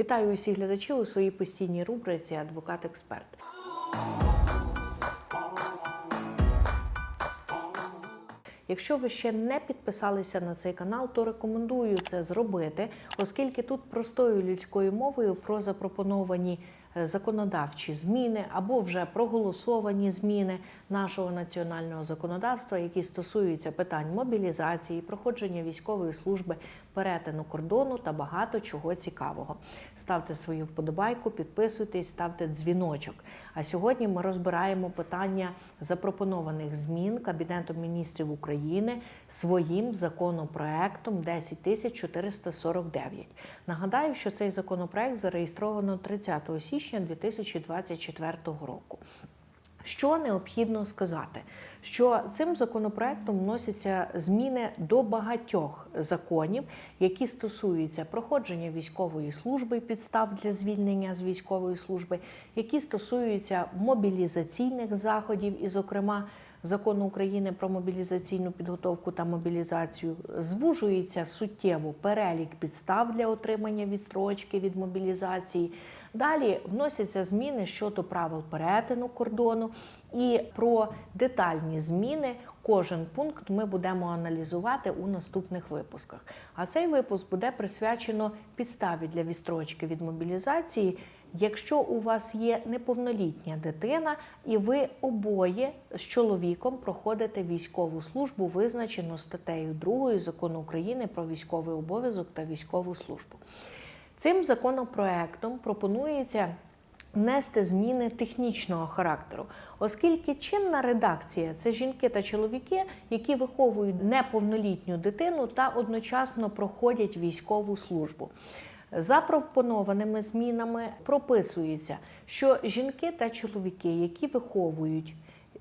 Вітаю усіх глядачів у своїй постійній рубриці Адвокат-експерт. Якщо ви ще не підписалися на цей канал, то рекомендую це зробити, оскільки тут простою людською мовою про запропоновані законодавчі зміни або вже проголосовані зміни нашого національного законодавства, які стосуються питань мобілізації, проходження військової служби, перетину кордону та багато чого цікавого. Ставте свою вподобайку, підписуйтесь, ставте дзвіночок. А сьогодні ми розбираємо питання запропонованих змін Кабінетом міністрів України своїм законопроектом 10449. Нагадаю, що цей законопроект зареєстровано 30 січня 2024 року. Що необхідно сказати? Що цим законопроектом вносяться зміни до багатьох законів, які стосуються проходження військової служби, підстав для звільнення з військової служби, які стосуються мобілізаційних заходів, і, зокрема, закону України про мобілізаційну підготовку та мобілізацію, звужується суттєво перелік підстав для отримання відстрочки від мобілізації. Далі вносяться зміни щодо правил перетину кордону і про детальні зміни. Кожен пункт ми будемо аналізувати у наступних випусках. А цей випуск буде присвячено підставі для відстрочки від мобілізації. Якщо у вас є неповнолітня дитина, і ви обоє з чоловіком проходите військову службу, визначену статтею 2 закону України про військовий обов'язок та військову службу. Цим законопроектом пропонується внести зміни технічного характеру, оскільки чинна редакція це жінки та чоловіки, які виховують неповнолітню дитину та одночасно проходять військову службу. Запропонованими змінами прописується, що жінки та чоловіки, які виховують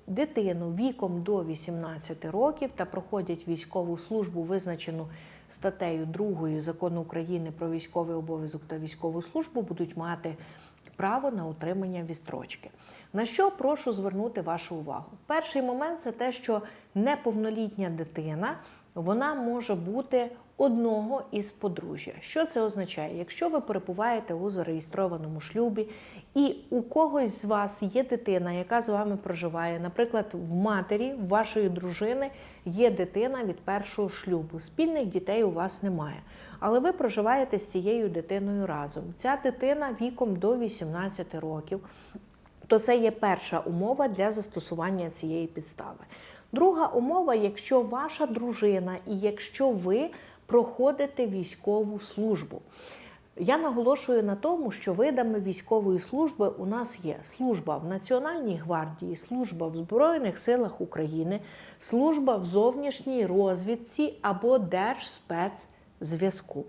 дитину віком до 18 років та проходять військову службу, визначену статтею 2 закону України про військовий обов'язок та військову службу, будуть мати право на отримання відстрочки. На що прошу звернути вашу увагу? Перший момент це те, що неповнолітня дитина вона може бути одного із подружжя. Що це означає? Якщо ви перебуваєте у зареєстрованому шлюбі, і у когось з вас є дитина, яка з вами проживає, наприклад, в матері вашої дружини є дитина від першого шлюбу, спільних дітей у вас немає. Але ви проживаєте з цією дитиною разом. Ця дитина віком до 18 років, то це є перша умова для застосування цієї підстави. Друга умова, якщо ваша дружина і якщо ви проходите військову службу. Я наголошую на тому, що видами військової служби у нас є служба в Національній гвардії, служба в Збройних силах України, служба в зовнішній розвідці або Держспецзв'язку.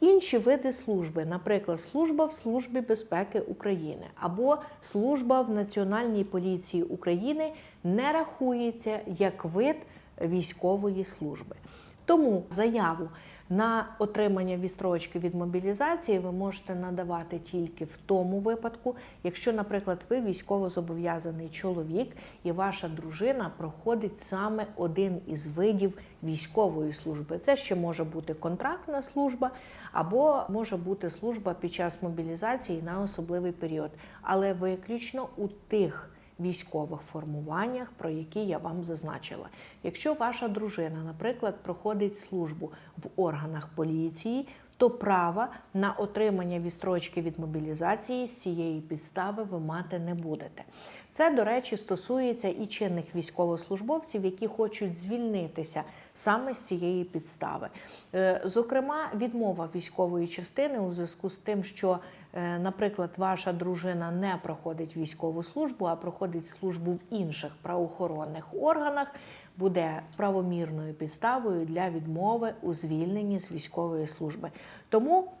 Інші види служби, наприклад, служба в Службі безпеки України або служба в Національній поліції України, не рахується як вид військової служби. Тому заяву на отримання відстрочки від мобілізації ви можете надавати тільки в тому випадку, якщо, наприклад, ви військовозобов'язаний чоловік і ваша дружина проходить саме один із видів військової служби. Це ще може бути контрактна служба, або може бути служба під час мобілізації на особливий період, але виключно у тих військових формуваннях, про які я вам зазначила. Якщо ваша дружина, наприклад, проходить службу в органах поліції, то права на отримання відстрочки від мобілізації з цієї підстави ви мати не будете. Це, до речі, стосується і чинних військовослужбовців, які хочуть звільнитися саме з цієї підстави. Е, Зокрема, відмова військової частини у зв'язку з тим, що, е, наприклад, ваша дружина не проходить військову службу, а проходить службу в інших правоохоронних органах, буде правомірною підставою для відмови у звільненні з військової служби. Тому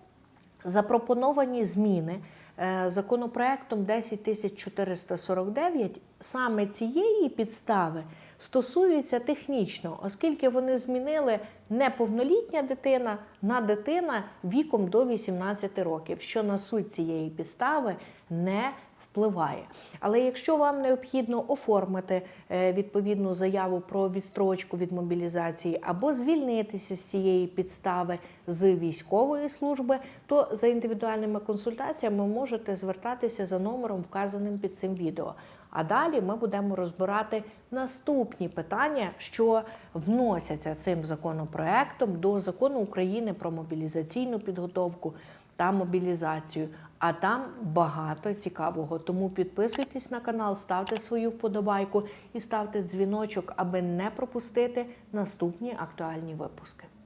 запропоновані зміни е, законопроектом 10449 саме цієї підстави стосуються технічно, оскільки вони змінили неповнолітня дитина на дитина віком до 18 років, що на суть цієї підстави не впливає. Але якщо вам необхідно оформити е, відповідну заяву про відстрочку від мобілізації або звільнитися з цієї підстави з військової служби, то за індивідуальними консультаціями можете звертатися за номером, вказаним під цим відео. А далі ми будемо розбирати наступні питання, що вносяться цим законопроектом до закону України про мобілізаційну підготовку та мобілізацію. А там багато цікавого. Тому підписуйтесь на канал, ставте свою вподобайку і ставте дзвіночок, аби не пропустити наступні актуальні випуски.